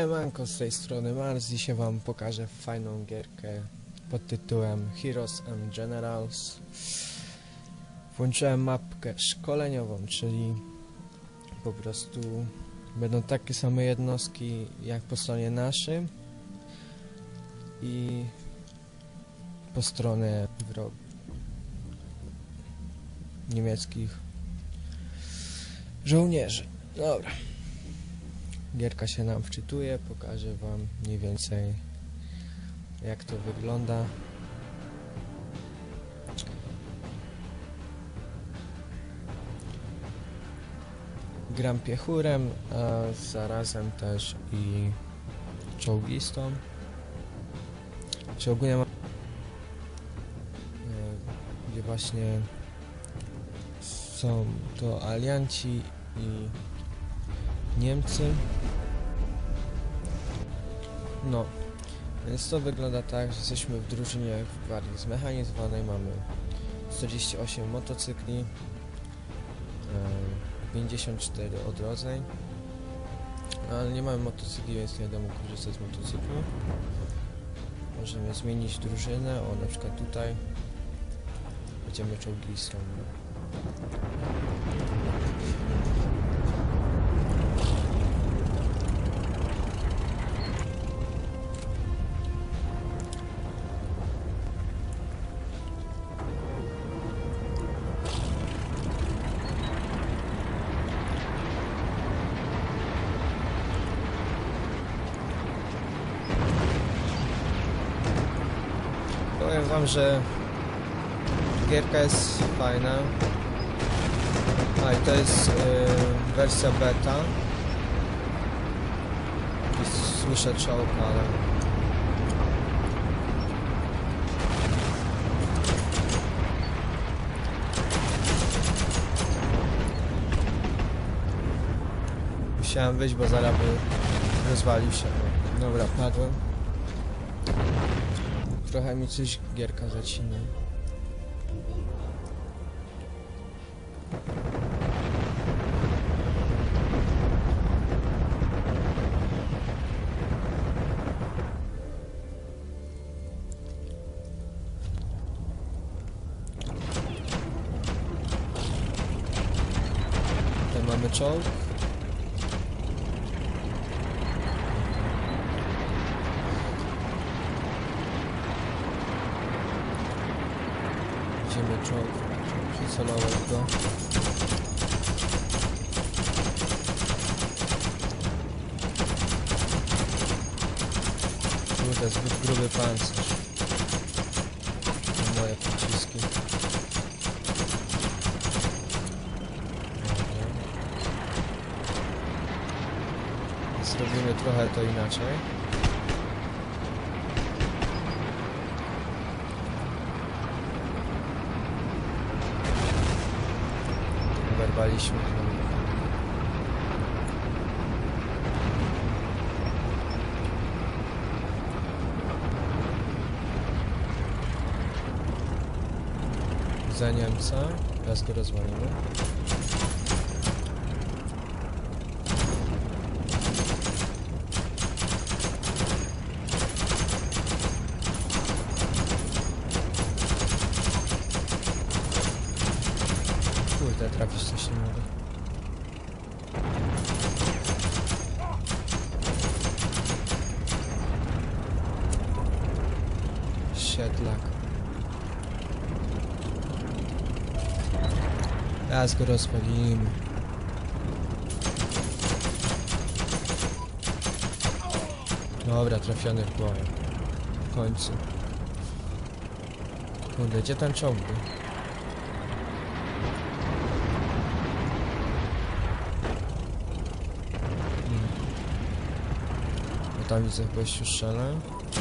Siemanko, z tej strony Mars. Dzisiaj wam pokażę fajną gierkę pod tytułem Heroes and Generals. Włączyłem mapkę szkoleniową, czyli po prostu będą takie same jednostki jak po stronie naszym i po stronie niemieckich żołnierzy. Dobra. Gierka się nam wczytuje, pokażę wam mniej więcej jak to wygląda. Gram piechurem, a zarazem też i czołgistą. Czy ogólnie e, gdzie właśnie są to alianci i Niemcy. No, więc to wygląda tak, że jesteśmy w drużynie w gwardii zmechanizowanej, mamy 48 motocykli, e, 54 odrodzeń, No, ale nie mamy motocykli, więc nie wiadomo korzystać z motocyklu. Możemy zmienić drużynę, o na przykład tutaj będziemy czołgistą. Powiem wam, że gierka jest fajna. A i to jest y, wersja beta. Słyszę czołg, ale... Musiałem wyjść, bo zaraz by rozwalił się. Dobra, padłem. Trochę mi coś gierka zacina. Mamy czołg. Widzimy czołg. Przycelowałem go. Kurde, zbyt gruby pancerz. Moje pociski. Zrobimy trochę to inaczej. Werwaliśmy. Za Niemca. Teraz go rozwalimy. Kurde, trafić coś nie mogę. Siedlak. Teraz go rozpalimy. Dobra, trafiony w głowę. W końcu. Kurde, gdzie ten czołg był? Bo tam widzę strzela. A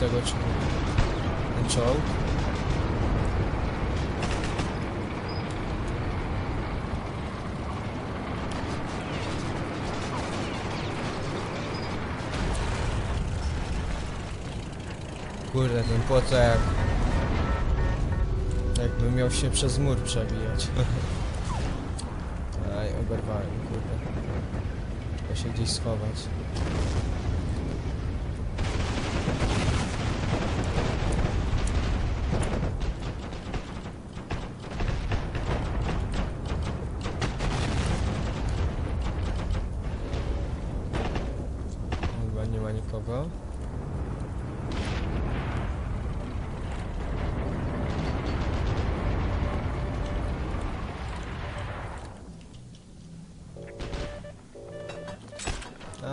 tego czy. Ten czołg. Kurde, ten płot jak... Jakby miał się przez mur przebijać. Aj, oberwałem, kurde. Muszę się gdzieś schować.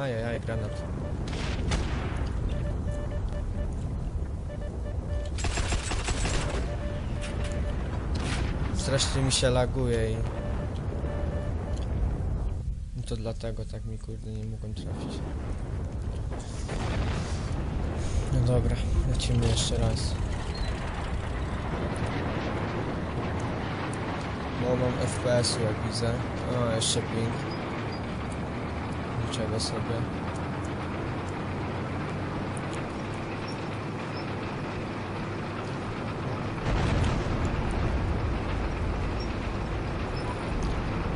Ajajaj, granat. Strasznie mi się laguje i... No to dlatego tak mi kurde nie mogłem trafić. No dobra, lecimy jeszcze raz. Bo mam FPS-u jak widzę. O, jeszcze ping. Niczego sobie.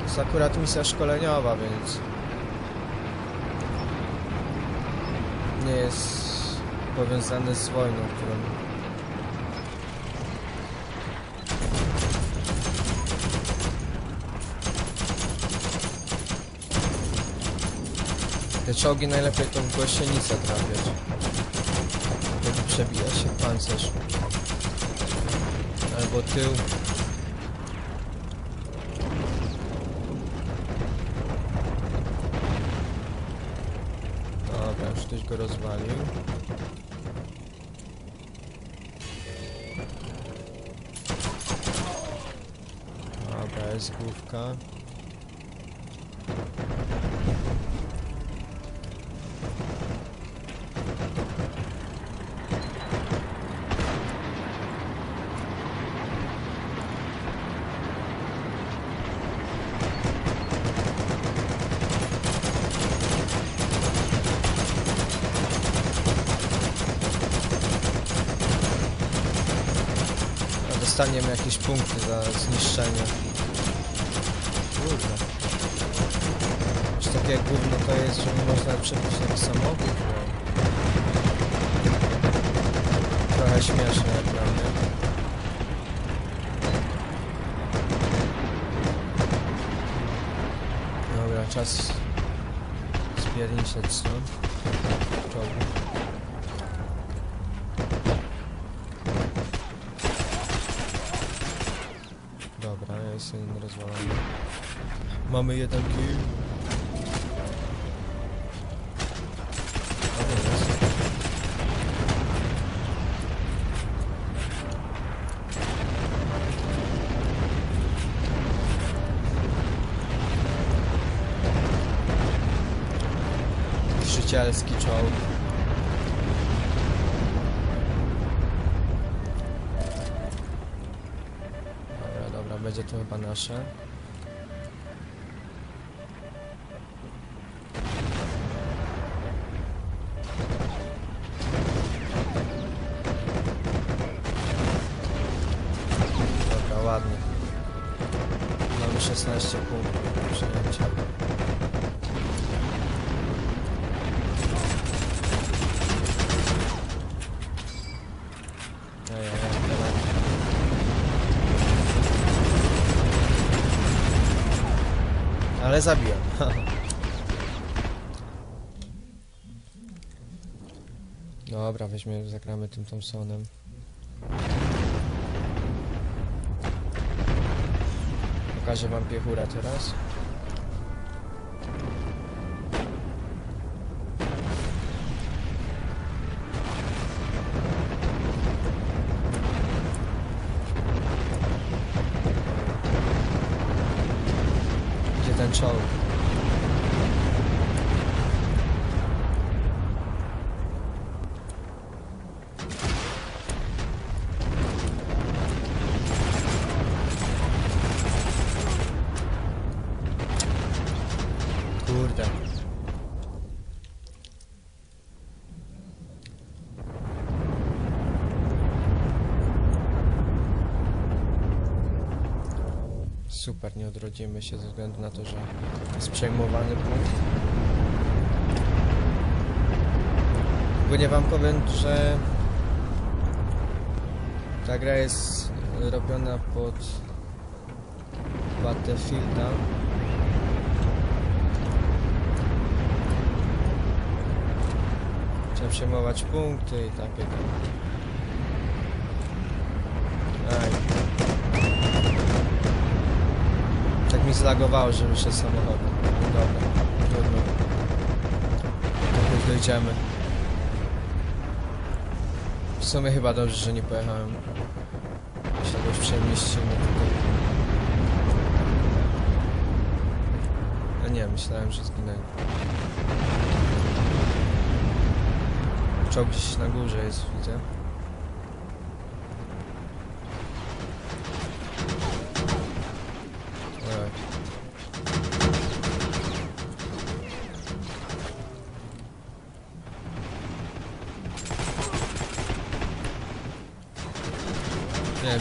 Jest akurat misja szkoleniowa, więc nie jest powiązane z wojną, którą Te czołgi najlepiej to w gąsienicę trafiać. Wtedy przebija się pancerz. Albo tył. Dobra, już ktoś go rozwalił. Dobra, jest główka. A dostaniemy jakieś punkty za zniszczenie. Kurde. Aż takie gówno to jest, że nie można przebić taki samochód. Trochę śmieszne jak dla mnie. Dobra, czas spierniczać stąd. Czołgu. Jestem rozwalony. Mamy jeden kill. Niszczycielski czołg. Będzie to chyba nasze. Ale zabiłem. Dobra, weźmiemy, zagramy tym Thompsonem. Pokażę wam piechura teraz. Super, nie odrodzimy się ze względu na to, że jest przejmowany punkt. Ogólnie wam powiem, że ta gra jest robiona pod Battlefielda. Trzeba przejmować punkty i takie tam. Aj. Tak mi zlagowało, że wyszedł samochodem. No Dobra, trudno. Już dojdziemy. W sumie chyba dobrze, że nie pojechałem. Się jakoś przemieścimy tutaj. A nie, myślałem, że zginęli. Czołg gdzieś na górze jest, widzę.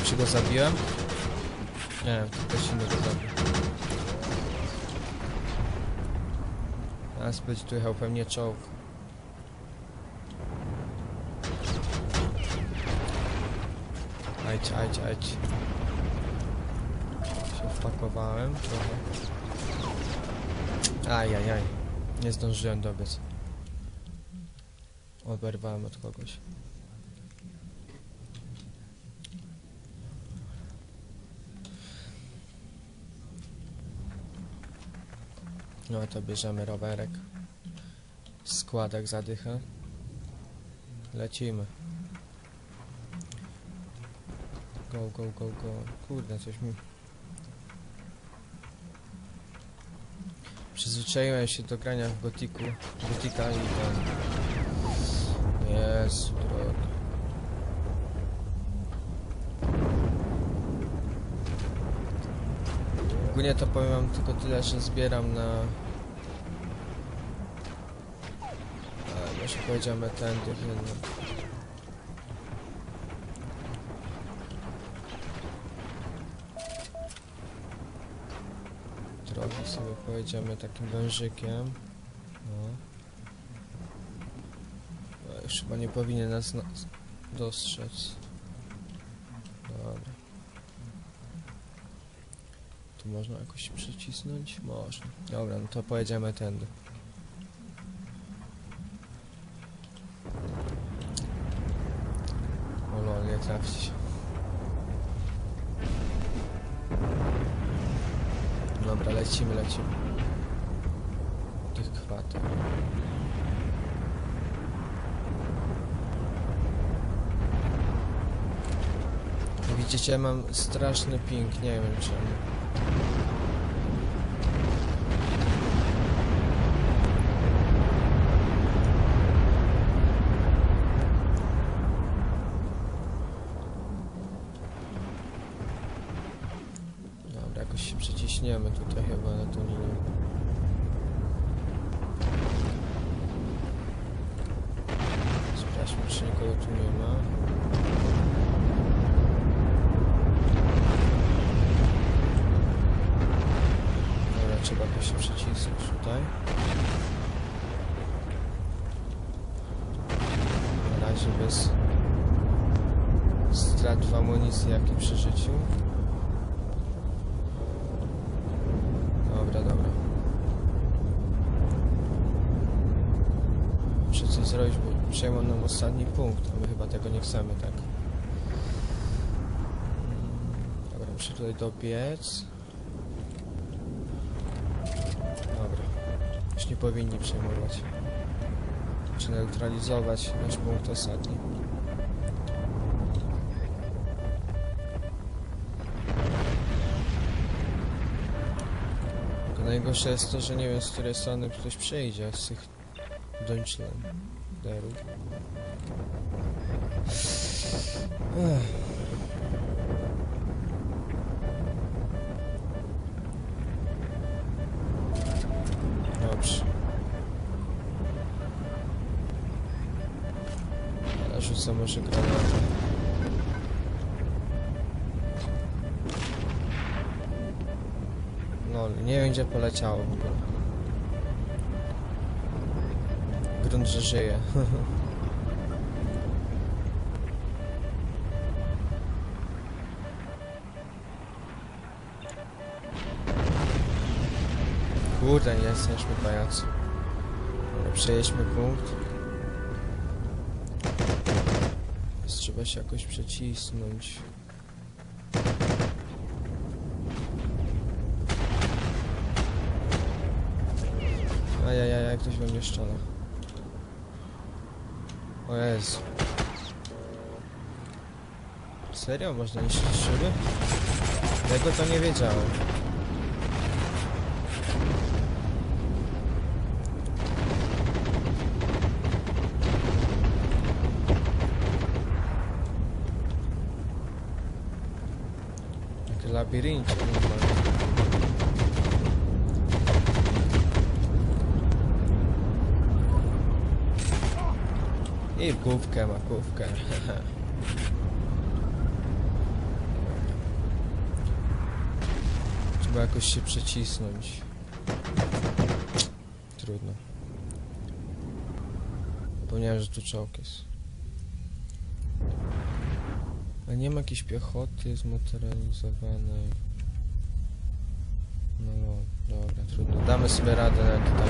Czy go zabiłem? Nie wiem, ktoś innego zabił. Teraz będzie tu jechał pewnie czołg. Ajdź, ajdź, ajdź. Się wpakowałem trochę. Ajajaj. Nie zdążyłem dobiec. Oberwałem od kogoś. No to bierzemy rowerek. Składek zadycha. Lecimy. Go, go, go, go. Kurde, coś mi... Przyzwyczaiłem się do grania w Gotiku. Gotika i ten... Jezu, drogi. Ogólnie to powiem wam tylko tyle, że zbieram na... A, może powiedziemy tędy jednak. Trochę sobie pojedziemy takim wężykiem. No. No, już chyba nie powinien nas na dostrzec. Dobra. Tu można jakoś przycisnąć? Można. Dobra, no to pojedziemy tędy. O lol, nie trafić. Dobra, lecimy, lecimy. Tych kwater. Widzicie, mam straszny ping, nie wiem czemu. Dobra, jakoś się przeciśniemy tutaj chyba na tą linię. Sprawdźmy, czy nikogo tu nie ma. Dobra, trzeba jakoś się przycisnąć tutaj. Na razie bez strat w amunicji, jak i przy życiu. Dobra, dobra. Muszę coś zrobić, bo przejmą nam ostatni punkt, a my chyba tego nie chcemy, tak? Mm, Dobra, muszę tutaj dobiec. Dobra. Już nie powinni przejmować. Czy neutralizować nasz punkt ostatni. Najgorsze jest to, że nie wiem z której strony ktoś przejdzie z tych Deutschlanderów. Ech. Rzucę może granatę. pierdolę. Nie wiem gdzie poleciało w ogóle. Grunt, że żyje. Kurde, nie jesteśmy pajacu. Ale przejedźmy punkt. Trzeba się jakoś przecisnąć. Ajajaj, ktoś we mnie szczela. Jezu. Serio? Można niszczyć szyby? Tego to nie wiedziałem. Jak I główkę ma, główkę. Trzeba jakoś się przecisnąć. Trudno. Zapomniałem, że tu czołg jest. A nie ma jakiejś piechoty zmaterializowanej. No, no, dobra, trudno. Damy sobie radę na tutaj.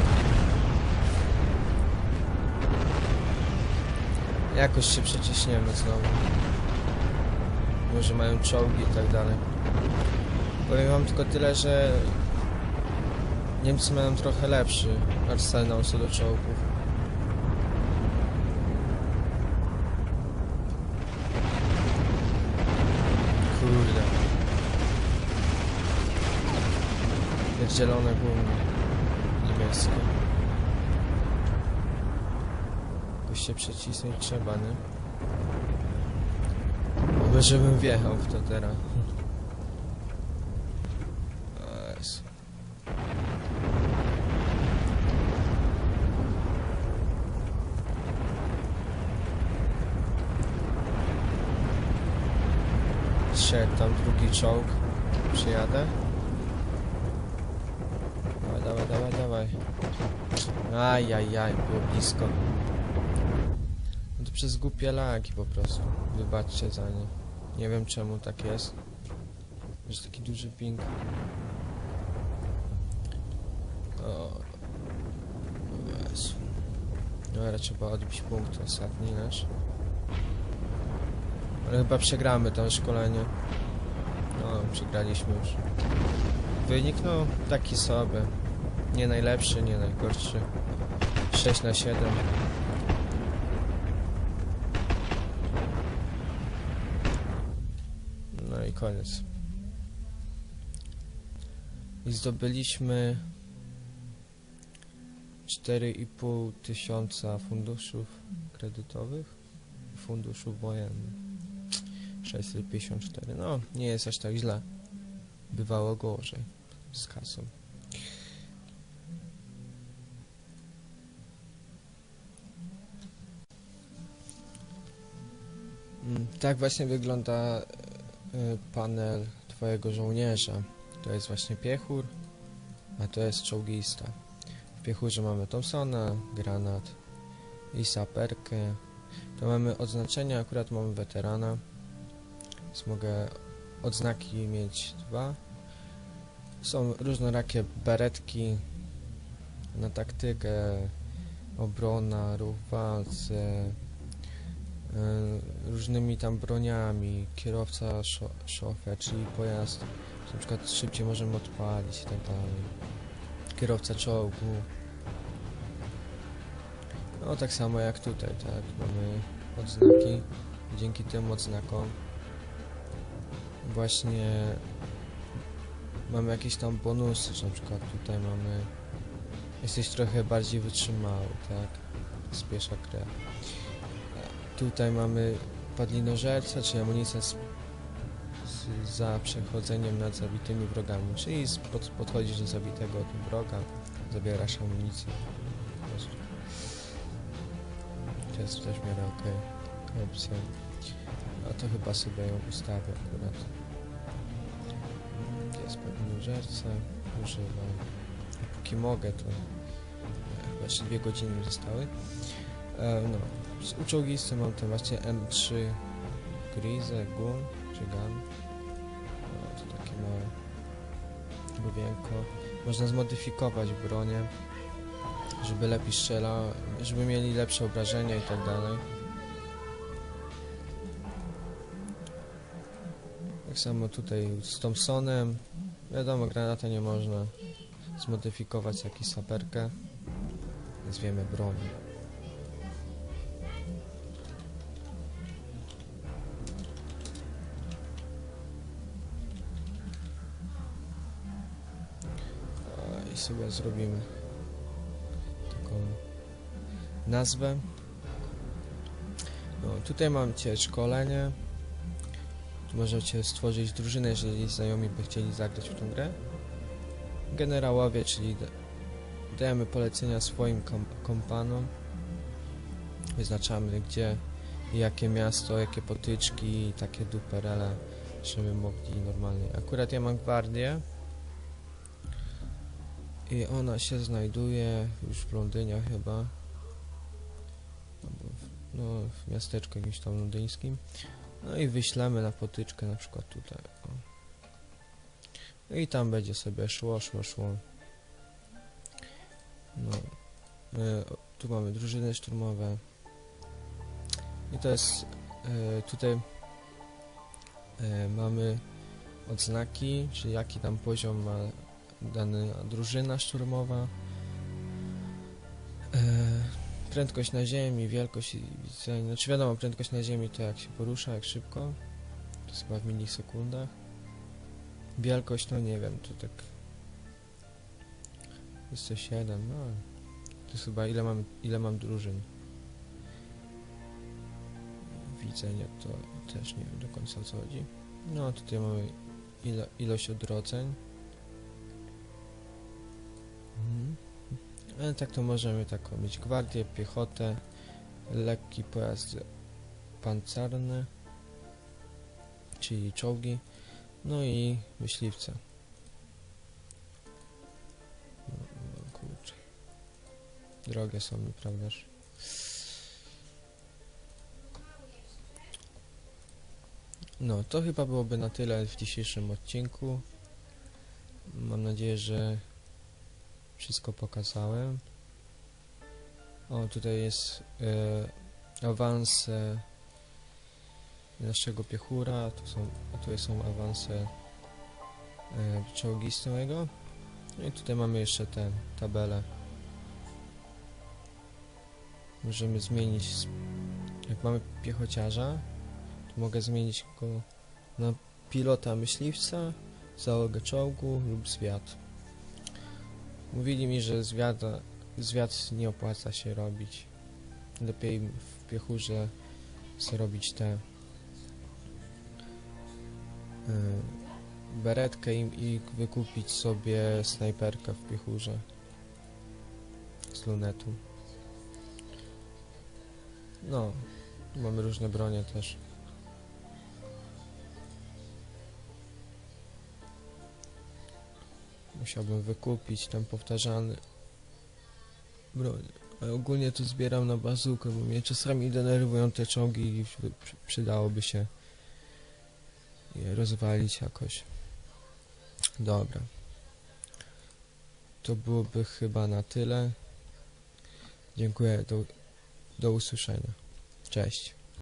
Jakoś się przeciśniemy znowu. Może mają czołgi i tak dalej. Powiem wam tylko tyle, że Niemcy mają trochę lepszy arsenał co do czołgów. Kurde. Zielone gumy niemieckie. Jakoś się przecisnąć trzeba, nie? Oby żebym wjechał w to teraz. Szedł tam drugi czołg. Przyjadę. Dawaj, dawaj, dawaj, dawaj. Ajajaj, było blisko. No przez głupie lagi po prostu. Wybaczcie za nie. Nie wiem czemu tak jest. Że taki duży ping. O. o Jezu. Dobra, trzeba odbić punkt ostatni nasz. Ale chyba przegramy to szkolenie. No, przegraliśmy już. Wynik no taki sobie. Nie najlepszy, nie najgorszy. 6 na 7. No i koniec. I zdobyliśmy 4,5 tysiąca funduszów kredytowych i funduszów wojennych. 654. No, nie jest aż tak źle. Bywało gorzej z kasą. Mm, Tak właśnie wygląda panel twojego żołnierza. To jest właśnie piechur, a to jest czołgista. W piechurze mamy Thompsona, granat i saperkę. To mamy odznaczenia, akurat mamy weterana. Więc mogę odznaki mieć dwa. Są różnorakie beretki na taktykę, obrona, ruch walce, różnymi tam broniami, kierowca, szo szofer, czyli pojazd, na przykład szybciej możemy odpalić i tak dalej. Kierowca czołgu. No tak samo jak tutaj, tak, mamy odznaki. Dzięki tym odznakom właśnie mamy jakieś tam bonusy, na przykład tutaj mamy jesteś trochę bardziej wytrzymały, tak? Spiesza krew. Tutaj mamy padlinożerca, czyli amunicja z, z, za przechodzeniem nad zabitymi wrogami, czyli pod, podchodzisz do zabitego tu wroga, zabierasz amunicję. To jest też w miarę okej opcja. A to chyba sobie ją ustawię akurat. Jest padlinożerca? używam. Póki mogę, to chyba jeszcze dwie godziny zostały. E, no, z uczołgisty mam ten właśnie M3 Grize Gun, czy Gun. No, to takie małe główienko. Można zmodyfikować bronię, żeby lepiej strzelał, żeby mieli lepsze obrażenia i tak dalej. Tak samo tutaj z Thompsonem. Wiadomo, granata nie można zmodyfikować jak i saperkę. Więc wiemy sobie zrobimy taką nazwę. No, tutaj mam cię szkolenie. Możecie stworzyć drużynę, jeżeli znajomi by chcieli zagrać w tą grę. Generałowie, czyli da- dajemy polecenia swoim kom kompanom. Wyznaczamy gdzie, jakie miasto, jakie potyczki i takie duperele, żeby mogli normalnie. Akurat ja mam gwardię. I ona się znajduje już w Londynie chyba. No, w miasteczku jakimś tam londyńskim. No i wyślemy na potyczkę na przykład tutaj. O. No i tam będzie sobie szło, szło, szło. No. E, tu mamy drużyny szturmowe. I to jest e, tutaj e, mamy odznaki, czyli jaki tam poziom ma dana drużyna szturmowa. E, prędkość na ziemi, wielkość. Znaczy wiadomo, prędkość na ziemi to jak się porusza, jak szybko. To jest chyba w milisekundach. Wielkość, no nie wiem, to tak... Jest to 7, no. To jest chyba ile mam, ile mam drużyn. Widzenie to też nie wiem do końca o co chodzi. No, tutaj mamy ilo, ilość odrodzeń. Mhm. Ale tak to możemy taką mieć gwardię, piechotę, lekki pojazd pancerny, czyli czołgi, no i myśliwce. No, no. Drogie są mi, prawdaż? No, to chyba byłoby na tyle w dzisiejszym odcinku. Mam nadzieję, że wszystko pokazałem. O, tutaj jest e, awanse naszego piechura, tu są, tutaj są awanse e. No i tutaj mamy jeszcze te tabele. Możemy zmienić, jak mamy piechociarza, to mogę zmienić go na pilota myśliwca, załogę czołgu lub zwiat. Mówili mi, że zwiada, zwiat nie opłaca się robić. Lepiej w piechurze zrobić tę y, beretkę i, i wykupić sobie snajperkę w piechurze z lunetu. No, mamy różne bronie też. Musiałbym wykupić ten powtarzalny broń. A ogólnie to zbieram na bazukę, bo mnie czasami denerwują te czołgi i przy- przy- przydałoby się je rozwalić jakoś. Dobra. To byłoby chyba na tyle. Dziękuję. Do, do usłyszenia. Cześć.